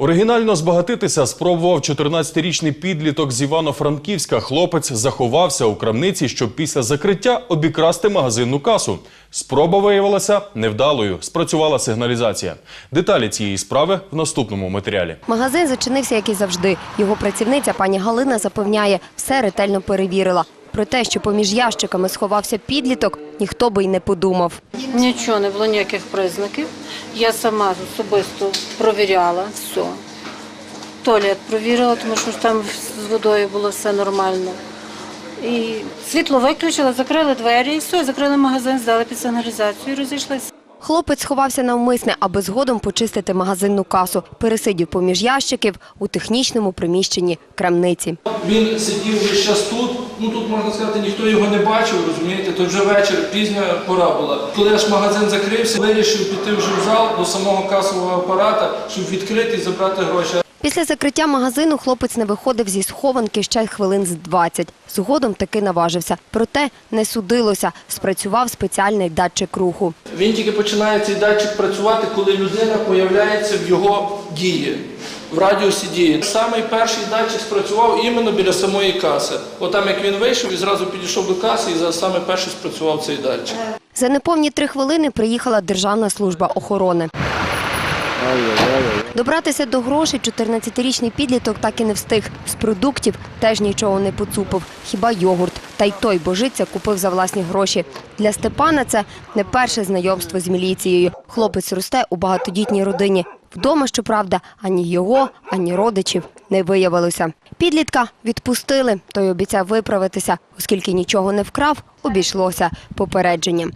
Оригінально збагатитися спробував 14-річний підліток з Івано-Франківська. Хлопець заховався у крамниці, щоб після закриття обікрасти магазинну касу. Спроба виявилася невдалою. Спрацювала сигналізація. Деталі цієї справи в наступному матеріалі. Магазин зачинився, як і завжди. Його працівниця пані Галина запевняє, все ретельно перевірила. Про те, що поміж ящиками сховався підліток, ніхто би й не подумав. Нічого не було ніяких признаків. Я сама особисто провіряла все. Туалет провірила, тому що там з водою було все нормально. І світло виключили, закрили двері і все, закрили магазин, здали під сигналізацію і розійшлися. Хлопець сховався навмисне, аби згодом почистити магазинну касу. Пересидів поміж ящиків у технічному приміщенні крамниці. Він сидів весь час тут. Ну тут можна сказати, ніхто його не бачив, розумієте, то вже вечір, пізня пора була. Коли аж магазин закрився, вирішив піти вже в зал до самого касового апарата, щоб відкрити і забрати гроші. Після закриття магазину хлопець не виходив зі схованки ще хвилин з 20. Згодом таки наважився. Проте не судилося. Спрацював спеціальний датчик руху. Він тільки починає цей датчик працювати, коли людина появляється в його дії, в радіусі дії. Самий перший датчик спрацював іменно біля самої каси. Отам як він вийшов і зразу підійшов до каси, і саме перший спрацював цей датчик. За неповні три хвилини приїхала Державна служба охорони. Добратися до грошей 14-річний підліток так і не встиг. З продуктів теж нічого не поцупив, хіба йогурт. Та й той божиться купив за власні гроші. Для Степана це не перше знайомство з міліцією. Хлопець росте у багатодітній родині. Вдома, щоправда, ані його, ані родичів не виявилося. Підлітка відпустили, той обіцяв виправитися, оскільки нічого не вкрав, обійшлося попередженням.